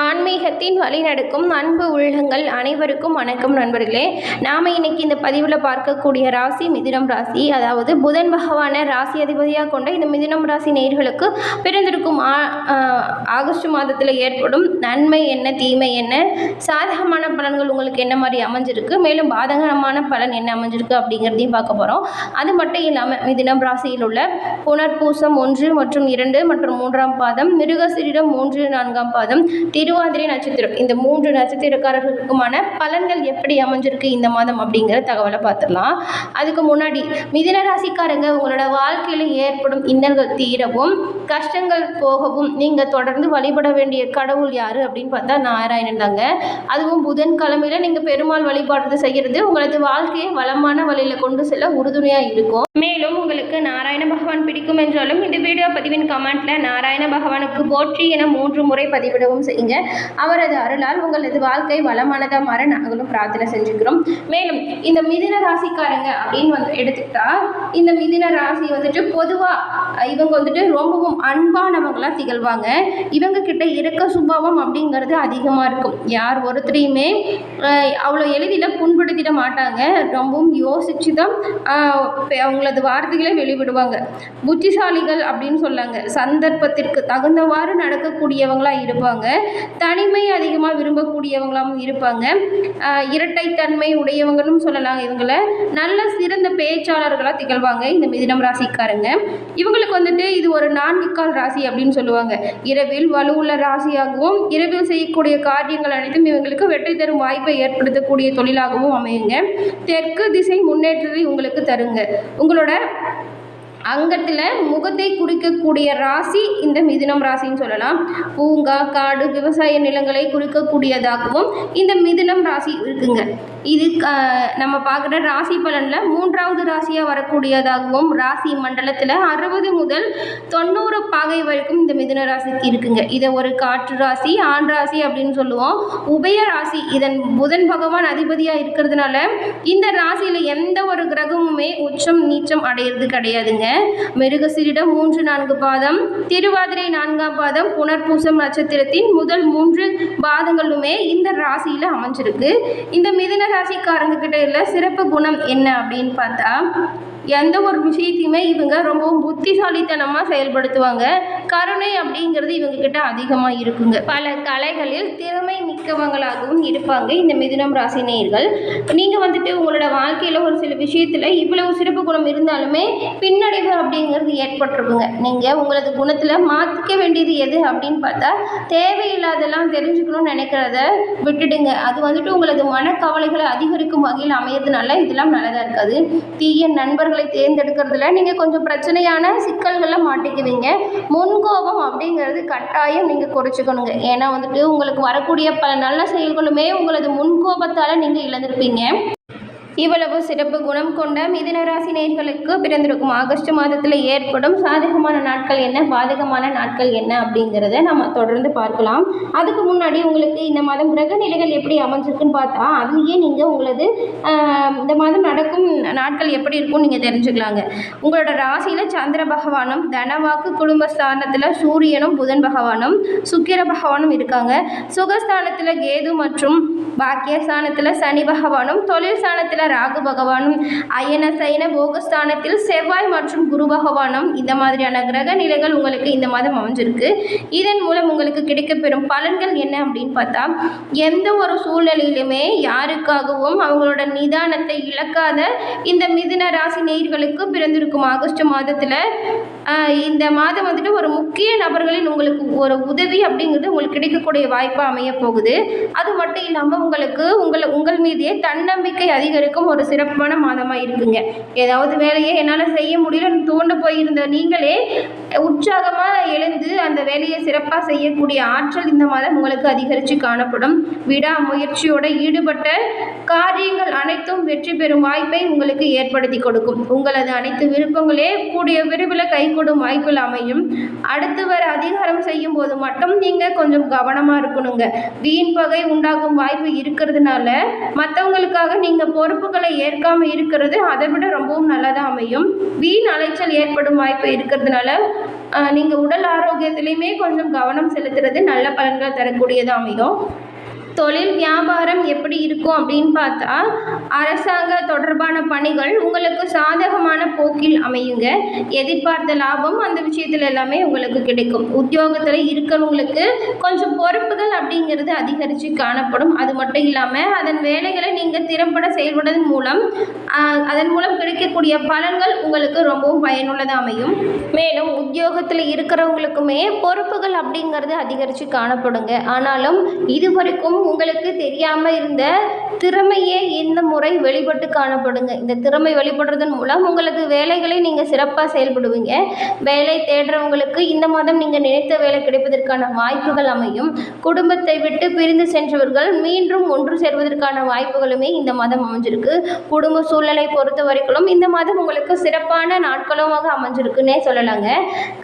ஆன்மீகத்தின் வழிநடக்கும் அன்பு உள்ளங்கள் அனைவருக்கும் வணக்கம் நண்பர்களே. நாம் இன்னைக்கு இந்த பதிவில் பார்க்கக்கூடிய ராசி மிதினம் ராசி அதாவது புதன் பகவானை ராசி அதிபதியாக கொண்ட இந்த மிதினம் ராசி நேர்களுக்கு பிறந்திருக்கும் ஆகஸ்ட் மாதத்தில் ஏற்படும் நன்மை என்ன தீமை என்ன சாதகமான பலன்கள் உங்களுக்கு என்ன மாதிரி அமைஞ்சிருக்கு மேலும் பாதகமான பலன் என்ன அமைஞ்சிருக்கு அப்படிங்கிறதையும் பார்க்க போகிறோம் அது மட்டும் இல்லாமல் மிதினம் ராசியில் உள்ள புனர்பூசம் ஒன்று மற்றும் இரண்டு மற்றும் மூன்றாம் பாதம் மிருகசிரிடம் மூன்று நான்காம் பாதம் திருவாதிரை நட்சத்திரம். இந்த மூன்று நட்சத்திரக்காரர்களுக்குமான பலன்கள் எப்படி அமைஞ்சிருக்கு இந்த மாதம் அப்படிங்கிற தகவலை பார்த்துடலாம். அதுக்கு முன்னாடி மிதின ராசிக்காரங்க உங்களோட வாழ்க்கையில் ஏற்படும் இன்னல்கள் தீரவும் கஷ்டங்கள் போகவும் நீங்கள் தொடர்ந்து வழிபட வேண்டிய கடவுள் யார் அப்படின்னு பார்த்தா நாராயணன் தாங்க. அதுவும் புதன் கிழமையில நீங்கள் பெருமாள் வழிபாடு செய்கிறது உங்களது வாழ்க்கையை வளமான வழியில் கொண்டு செல்ல உறுதுணையாக இருக்கும். மேலும் உங்களுக்கு நாராயண பகவான் பிடிக்கும் என்றாலும் இந்த வீடியோ பதிவின் கமெண்ட்ல நாராயண பகவானுக்கு போற்றி என மூன்று முறை பதிவிடும். செய்யுங்க. அவரது அருளால் உங்களது வாழ்க்கை வளமானதாக மாற நாங்களும் பிரார்த்தனை செஞ்சுக்கிறோம். மேலும் இந்த மிதின ராசிக்காரங்க அப்படின்னு வந்து எடுத்துக்கிட்டா இந்த மிதின ராசி வந்துட்டு பொதுவாக இவங்க வந்துட்டு ரொம்பவும் அன்பானவங்களாக திகழ்வாங்க. இவங்க கிட்ட இறக்க சுபாவம் அப்படிங்கிறது அதிகமாக இருக்கும். யார் ஒருத்தரையுமே அவ்வளோ எளிதில் புண்படுத்திட மாட்டாங்க. ரொம்பவும் யோசிச்சு தான் அவங்களது வார்த்தைகளை வெளிவிடுவாங்க. புத்திசாலிகள் அப்படின்னு சொல்லாங்க. சந்தர்ப்பத்திற்கு தகுந்தவாறு நடக்கக்கூடியவங்களாக இருப்பாங்க. தனிமை அதிகமாக விரும்பக்கூடியவங்களாகவும் இருப்பாங்க. இரட்டைத்தன்மை உடையவங்களும் சொல்லலாம் இவங்கள. நல்ல சிறந்த பேச்சாளர்களாக திகழ்வாங்க இந்த மிதினம் ராசிக்காரங்க. இவங்க இவங்களுக்கு வந்துட்டு இது ஒரு நான்கு கால் ராசி அப்படின்னு சொல்லுவாங்க. இரவில் வலுவுள்ள ராசியாகவும் இரவில் செய்யக்கூடிய காரியங்கள் அனைத்தும் இவங்களுக்கு வெற்றி தரும் வாய்ப்பை ஏற்படுத்தக்கூடிய தொழிலாகவும் அமையுங்க. தெற்கு திசை முன்னேற்றத்தை உங்களுக்கு தருங்க. உங்களோட அங்கத்தில் முகத்தை குறிக்கக்கூடிய ராசி இந்த மிதுனம் ராசின்னு சொல்லலாம். பூங்கா காடு விவசாய நிலங்களை குறிக்கக்கூடியதாகவும் இந்த மிதுனம் ராசி இருக்குங்க. இது நம்ம பார்க்குற ராசி பலனில் மூன்றாவது ராசியாக வரக்கூடியதாகவும் ராசி மண்டலத்தில் அறுபது முதல் தொண்ணூறு பாகை வரைக்கும் இந்த மிதுன ராசிக்கு இருக்குங்க. இதை ஒரு காற்று ராசி ஆண் ராசி அப்படின்னு சொல்லுவோம். உபய ராசி இதன் புதன் பகவான் அதிபதியாக இருக்கிறதுனால இந்த ராசியில் எந்த ஒரு கிரகமுமே உச்சம் நீச்சம் அடையிறது கிடையாதுங்க. மிருகசீரிடம் மூன்று நான்கு பாதம் திருவாதிரை நான்காம் பாதம் புனர்பூசம் நட்சத்திரத்தின் முதல் மூன்று பாதங்களுமே இந்த ராசியில் அமைஞ்சிருக்கு. இந்த மிதுன ராசிக்காரங்க கிட்ட உள்ள சிறப்பு குணம் என்ன அப்படின்னு பார்த்தா எந்த ஒரு விஷயத்தையுமே இவங்க ரொம்பவும் புத்திசாலித்தனமாக செயல்படுத்துவாங்க. கருணை அப்படிங்கிறது இவங்க கிட்ட அதிகமாக இருக்குங்க. பல கலைகளில் திறமை மிக்கவங்களாகவும் இருப்பாங்க இந்த மிதுனம் ராசி நேயர்கள். நீங்கள் வந்துட்டு உங்களோட வாழ்க்கையில் ஒரு சில விஷயத்தில் இவ்வளவு சிறப்பு குணம் இருந்தாலுமே பின்னடைவு அப்படிங்கிறது ஏற்பட்டிருக்குங்க. நீங்கள் உங்களது குணத்தில் மாற்றிக்க வேண்டியது எது அப்படின்னு பார்த்தா தேவையில்லாதெல்லாம் தெரிஞ்சுக்கணும்னு நினைக்கிறத விட்டுடுங்க. அது வந்துட்டு உங்களது மனக்கவலைகளை அதிகரிக்கும் வகையில் அமையறதுனால இதெல்லாம் நல்லதாக இருக்காது. தீய நண்பர்களை தேர்ந்தெடுக்கிறதுல நீங்கள் கொஞ்சம் பிரச்சனையான சிக்கல்களில் மாட்டிக்குவீங்க. முன்கோபம் அப்படிங்கிறது கட்டாயம் நீங்கள் குறைச்சிக்கணுங்க. ஏன்னா வந்துட்டு உங்களுக்கு வரக்கூடிய பல நல்ல செயல்களுமே உங்களது முன்கோபத்தால் நீங்கள் இழந்திருப்பீங்க. இவ்வளவு சிறப்பு குணம் கொண்ட மிதுனராசி ராசி பிறந்திருக்கும் ஆகஸ்ட் மாதத்தில் ஏற்படும் சாதகமான நாட்கள் என்ன? பாதகமான நாட்கள் என்ன அப்படிங்கிறத நம்ம தொடர்ந்து பார்க்கலாம். அதுக்கு முன்னாடி உங்களுக்கு இந்த மாதம் கிரக நிலைகள் எப்படி அமைஞ்சிருக்குன்னு பார்த்தா அதுலேயே நீங்கள் உங்களது இந்த மாதம் நடக்கும் நாட்கள் எப்படி இருக்கும்னு நீங்கள் தெரிஞ்சுக்கலாங்க. உங்களோட ராசியில் சந்திர பகவானும் தனவாக்கு குடும்பஸ்தானத்தில் சூரியனும் புதன் பகவானும் சுக்கிர பகவானும் இருக்காங்க. சுகஸ்தானத்தில் கேது மற்றும் பாக்கியஸ்தானத்தில் சனி பகவானும் தொழில் ஸ்தானத்தில் ராகு பகவானும் அயன சயன போகஸ்தானத்தில் செவ்வாய் மற்றும் குரு பகவானும் இந்த மாதிரியான கிரக நிலைகள் உங்களுக்கு இந்த மாதம் அமைஞ்சிருக்கு. இதன் மூலம் உங்களுக்கு கிடைக்கப்பெறும் பலன்கள் என்ன அப்படின்னு பார்த்தா எந்த ஒரு சூழ்நிலையிலுமே யாருக்காகவும் அவங்களோட நிதானத்தை இழக்காத இந்த மிதுன ராசி நேர்களுக்கு பிறந்திருக்கும் ஆகஸ்ட் மாதத்தில் இந்த மாதம் வந்துட்டு ஒரு முக்கிய நபர்களின் உங்களுக்கு ஒரு உதவி அப்படிங்கிறது உங்களுக்கு கிடைக்கக்கூடிய வாய்ப்பாக அமைய போகுது. அது மட்டும் இல்லாமல் உங்களுக்கு உங்களை உங்கள் மீதே தன்னம்பிக்கை அதிகரிக்கும் ஒரு சிறப்பான மாதமாக இருக்குங்க. ஏதாவது வேலையை என்னால் செய்ய முடியலன்னு தூண்டு போயிருந்த நீங்களே உற்சாகமாக எழுந்து அந்த வேலையை சிறப்பாக செய்யக்கூடிய ஆற்றல் இந்த மாதம் உங்களுக்கு அதிகரித்து காணப்படும். விடாமுயற்சியோட ஈடுபட்ட காரியங்கள் அனைத்தும் வெற்றி பெறும் வாய்ப்பை உங்களுக்கு ஏற்படுத்தி கொடுக்கும். உங்களது அனைத்து விருப்பங்களே கூடிய விரைவில் கைகூடும் வாய்ப்பில் அமையும். அடுத்து வர அதிகாரம் செய்யும் போது மட்டும் நீங்கள் கொஞ்சம் கவனமாக இருக்கணுங்க. வீண் பகை உண்டாகும் வாய்ப்பு இருக்கிறதுனால மற்றவங்களுக்காக நீங்கள் பொறுப்புகளை ஏற்காமல் இருக்கிறது அதை விட ரொம்பவும் நல்லதாக அமையும். வீண் அலைச்சல் ஏற்படும் வாய்ப்பு இருக்கிறதுனால நீங்கள் உடல் ஆரோக்கியத்துலேயுமே கொஞ்சம் கவனம் செலுத்துறது நல்ல பலன்களை தரக்கூடியதாக அமையும். தொழில் வியாபாரம் எப்படி இருக்கும் அப்படின்னு பார்த்தா அரசாங்க தொடர்பான பணிகள் உங்களுக்கு சாதகமான போக்கில் அமையுங்க. எதிர்பார்த்த லாபம் அந்த விஷயத்தில் எல்லாமே உங்களுக்கு கிடைக்கும். உத்தியோகத்தில் இருக்கிறவங்களுக்கு கொஞ்சம் பொறுப்புகள் அப்படிங்கிறது அதிகரித்து காணப்படும். அது மட்டும் இல்லாமல் அதன் வேலைகளை நீங்கள் திறம்பட செயல்படுவதன் மூலம் அதன் மூலம் கிடைக்கக்கூடிய பலன்கள் உங்களுக்கு ரொம்பவும் பயனுள்ளதாக அமையும். மேலும் உத்தியோகத்தில் இருக்கிறவங்களுக்குமே பொறுப்புகள் அப்படிங்கிறது அதிகரித்து காணப்படுங்க. ஆனாலும் இதுவரைக்கும் உங்களுக்கு தெரியாமல் இருந்த திறமையே இந்த முறை வெளிப்பட்டு காணப்படுங்க. இந்த திறமை வெளிப்படுறதன் மூலம் உங்களது வேலைகளை நீங்கள் சிறப்பாக செயல்படுவீங்க. வேலை தேடுறவங்களுக்கு இந்த மாதம் நீங்கள் நினைத்த வேலை கிடைப்பதற்கான வாய்ப்புகள் அமையும். குடும்பத்தை விட்டு பிரிந்து சென்றவர்கள் மீண்டும் ஒன்று சேர்வதற்கான வாய்ப்புகளுமே இந்த மாதம் அமைஞ்சிருக்கு. குடும்ப சூழ்நிலை பொறுத்த வரைக்கும் இந்த மாதம் உங்களுக்கு சிறப்பான நாட்களுமாக அமைஞ்சிருக்குன்னே சொல்லலாங்க.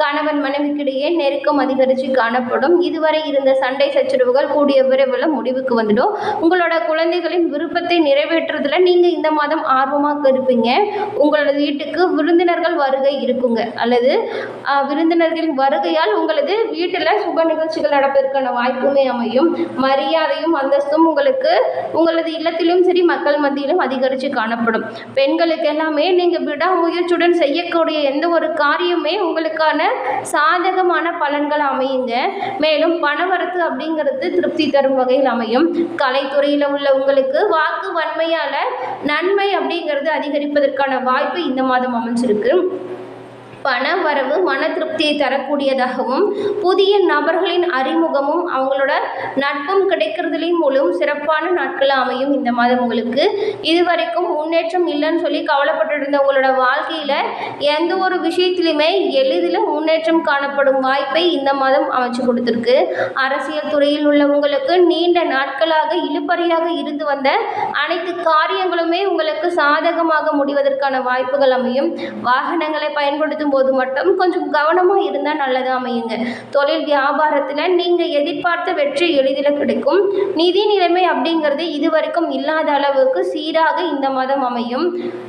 கணவன் மனைவிக்கிடையே நெருக்கம் அதிகரித்து காணப்படும். இதுவரை இருந்த சண்டை சச்சரவுகள் கூடிய விரைவில் முடிவுக்கு வந்துடும் உங்களோட குழந்தைகளின் விருப்பத்தை நிறைவேற்றுறதுல நீங்கள் இந்த மாதம் ஆர்வமாக இருப்பீங்க. உங்களோட வீட்டுக்கு விருந்தினர்கள் வருகை இருக்குங்க. அல்லது விருந்தினர்களின் வருகையால் உங்களது வீட்டில் சுப நிகழ்ச்சிகள் நடப்பதற்கான வாய்ப்புமே அமையும். மரியாதையும் அந்தஸ்தும் உங்களுக்கு உங்களது இல்லத்திலும் சரி மக்கள் மத்தியிலும் அதிகரித்து காணப்படும். பெண்களுக்கு எல்லாமே நீங்கள் விடாமுயற்சியுடன் செய்யக்கூடிய எந்த ஒரு காரியமே உங்களுக்கான சாதகமான பலன்கள் அமையுங்க. மேலும் பணவரத்து அப்படிங்கிறது திருப்தி தரும் வகையில் அமையும் கலைத்துறையில் உள்ள உங்களுக்கு வாக்கு வன்மையால் நன்மை அப்படிங்கிறது அதிகரிப்பதற்கான வாய்ப்பு இந்த மாதம் அமைஞ்சிருக்கு. பண வரவு மன திருப்தியை தரக்கூடியதாகவும் புதிய நபர்களின் அறிமுகமும் அவங்களோட நட்பும் கிடைக்கிறதுலையும் மூலம் சிறப்பான நாட்களாக அமையும் இந்த மாதம் உங்களுக்கு. இதுவரைக்கும் முன்னேற்றம் இல்லைன்னு சொல்லி கவலைப்பட்டு இருந்தவங்களோட வாழ்க்கையில் எந்த ஒரு விஷயத்திலுமே எளிதில் முன்னேற்றம் காணப்படும் வாய்ப்பை இந்த மாதம் அமைச்சு கொடுத்துருக்கு. அரசியல் துறையில் உள்ள உங்களுக்கு நீண்ட நாட்களாக இழுபறியாக இருந்து வந்த அனைத்து காரியங்களுமே உங்களுக்கு சாதகமாக முடிவதற்கான வாய்ப்புகள் அமையும். வாகனங்களை பயன்படுத்தும் போது மட்டும் கொஞ்சம் கவனமாக இருந்தால் நல்லதாக அமையுங்க. தொழில் வியாபாரத்தில் நீங்கள் எதிர்பார்த்த வெற்றி எளிதில் கிடைக்கும். நிதி நிலைமை அப்படிங்கிறது இதுவரைக்கும் இல்லாத அளவுக்கு சீராக இந்த மாதம் அமையும்.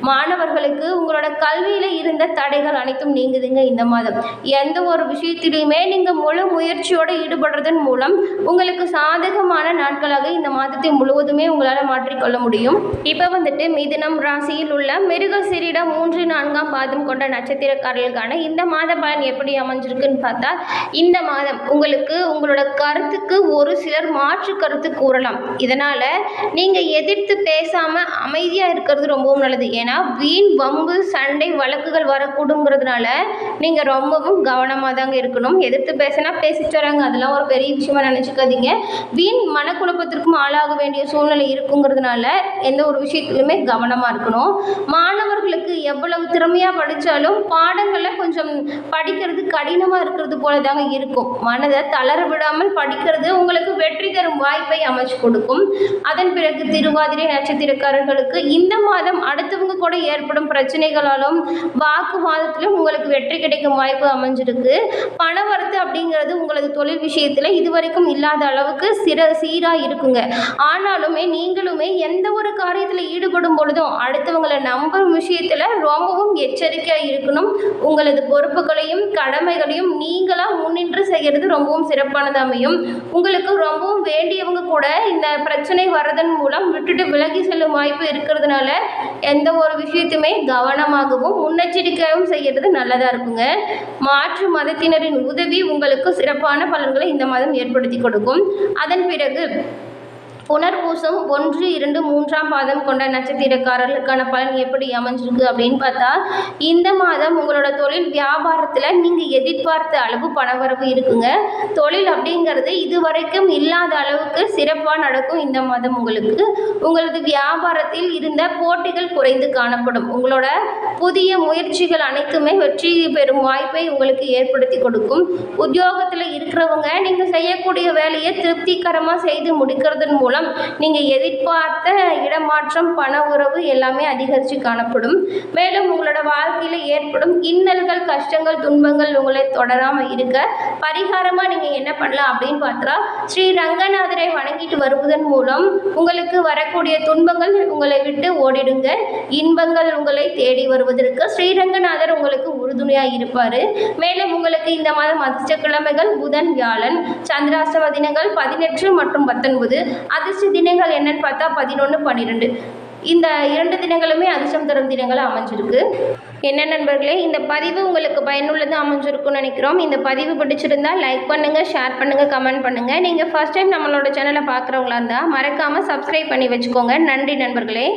மாணவர்களுக்கு உங்களோட கல்வியில் இருந்த தடைகள் அனைத்தும் நீங்குதுங்க இந்த மாதம். எந்த ஒரு விஷயத்திலையுமே நீங்கள் முழு முயற்சியோடு ஈடுபடுறதன் மூலம் உங்களுக்கு சாதகமான நாட்களாக இந்த மாதத்தை முழுவதுமே உங்களால் மாற்றிக்கொள்ள முடியும். இப்போ வந்துட்டு மிதுனம் ராசியில் உள்ள மிருகசிரிட மூன்று நான்காம் பாதம் கொண்ட உங்களுக்கான இந்த மாத பலன் எப்படி அமைஞ்சிருக்குன்னு பார்த்தா இந்த மாதம் உங்களுக்கு உங்களோட கருத்துக்கு ஒரு சிலர் மாற்று கருத்து கூறலாம். இதனால் நீங்கள் எதிர்த்து பேசாமல் அமைதியாக இருக்கிறது ரொம்பவும் நல்லது. ஏன்னா வீண் வம்பு சண்டை வழக்குகள் வரக்கூடுங்கிறதுனால நீங்கள் ரொம்பவும் கவனமாக தாங்க இருக்கணும். எதிர்த்து பேசினா பேசிட்டு வராங்க. அதெல்லாம் ஒரு பெரிய விஷயமா நினச்சிக்காதீங்க. வீண் மனக்குழப்பத்திற்கும் ஆளாக வேண்டிய சூழ்நிலை இருக்குங்கிறதுனால எந்த ஒரு விஷயத்துலையுமே கவனமாக இருக்கணும். மாணவர்களுக்கு எவ்வளவு திறமையாக படித்தாலும் கொஞ்சம் படிக்கிறது கடினமாக இருக்கிறது போல தாங்க இருக்கும். மனதை தளர விடாமல் படிக்கிறது உங்களுக்கு வெற்றி தரும் வாய்ப்பை அமைச்சு கொடுக்கும். அதன் பிறகு திருவாதிரை நட்சத்திரக்காரர்களுக்கு இந்த மாதம் அடுத்தவங்க கூட ஏற்படும் பிரச்சனைகளாலும் வாக்குவாதத்திலும் உங்களுக்கு வெற்றி கிடைக்கும் வாய்ப்பு அமைஞ்சிருக்கு. பணவரத்து அப்படிங்கிறது உங்களது தொழில் விஷயத்தில் இதுவரைக்கும் இல்லாத அளவுக்கு சிற சீராக இருக்குங்க. ஆனாலுமே நீங்களுமே எந்த ஒரு காரியத்தில் ஈடுபடும் பொழுதும் அடுத்தவங்களை நம்பும் விஷயத்தில் ரொம்பவும் எச்சரிக்கையாக இருக்கணும். உங்களது பொறுப்புகளையும் கடமைகளையும் நீங்களாக முன்னின்று செய்கிறது ரொம்பவும் சிறப்பானது அமையும். உங்களுக்கு ரொம்பவும் வேண்டியவங்க கூட இந்த பிரச்சனை வர்றதன் மூலம் விட்டுட்டு விலகி செல்லும் வாய்ப்பு இருக்கிறதுனால எந்த ஒரு விஷயத்தையுமே கவனமாகவும் முன்னெச்சரிக்கையாகவும் செய்கிறது நல்லதாக இருக்குங்க. மாற்று மதத்தினரின் உதவி உங்களுக்கு சிறப்பான பலன்களை இந்த மாதம் ஏற்படுத்தி கொடுக்கும். அதன் பிறகு புனர்பூசம் ஒன்று இரண்டு மூன்றாம் பாதம் கொண்ட நட்சத்திரக்காரர்களுக்கான பலன் எப்படி அமைஞ்சிருக்கு அப்படின்னு பார்த்தா இந்த மாதம் உங்களோட தொழில் வியாபாரத்தில் நீங்கள் எதிர்பார்த்த அளவு பணவரவு இருக்குங்க. தொழில் அப்படிங்கிறது இதுவரைக்கும் இல்லாத அளவுக்கு சிறப்பாக நடக்கும் இந்த மாதம் உங்களுக்கு. உங்களது வியாபாரத்தில் இருந்த போட்டிகள் குறைந்து காணப்படும். உங்களோட புதிய முயற்சிகள் அனைத்துமே வெற்றி பெறும் வாய்ப்பை உங்களுக்கு ஏற்படுத்தி கொடுக்கும். உத்தியோகத்தில் இருக்கிறவங்க நீங்கள் செய்யக்கூடிய வேலையை திருப்திகரமாக செய்து முடிக்கிறதன் மூலம் மூலம் நீங்கள் எதிர்பார்த்த இடமாற்றம் பண உறவு எல்லாமே அதிகரித்து காணப்படும். மேலும் உங்களோட வாழ்க்கையில் ஏற்படும் இன்னல்கள் கஷ்டங்கள் துன்பங்கள் உங்களை தொடராமல் இருக்க பரிகாரமாக நீங்கள் என்ன பண்ணலாம் அப்படின்னு பார்த்தா ஸ்ரீ ரங்கநாதரை வணங்கிட்டு வருவதன் மூலம் உங்களுக்கு வரக்கூடிய துன்பங்கள் உங்களை விட்டு ஓடிடுங்க. இன்பங்கள் உங்களை தேடி வருவதற்கு ஸ்ரீரங்கநாதர் உங்களுக்கு உறுதுணையாக இருப்பார். மேலும் உங்களுக்கு இந்த மாதம் அதிர்ஷ்டக்கிழமைகள் புதன் வியாழன் சந்திராஷ்டம தினங்கள் பதினெட்டு மற்றும் பத்தொன்பது. அதிர்ஷ்ட தினங்கள் என்னன்னு பார்த்தா பதினொன்று பன்னிரெண்டு. இந்த இரண்டு தினங்களுமே அதிர்ஷ்டம் தரும் தினங்களாக அமைஞ்சிருக்கு. என்ன நண்பர்களே இந்த பதிவு உங்களுக்கு பயனுள்ளதாக அமைஞ்சிருக்கும்னு நினைக்கிறோம். இந்த பதிவு பிடிச்சிருந்தா லைக் பண்ணுங்கள் ஷேர் பண்ணுங்கள் கமெண்ட் பண்ணுங்கள் நீங்கள் ஃபர்ஸ்ட் டைம் நம்மளோட சேனலை பார்க்குறவங்களா இருந்தால் மறக்காமல் சப்ஸ்கிரைப் பண்ணி வச்சுக்கோங்க. நன்றி நண்பர்களே.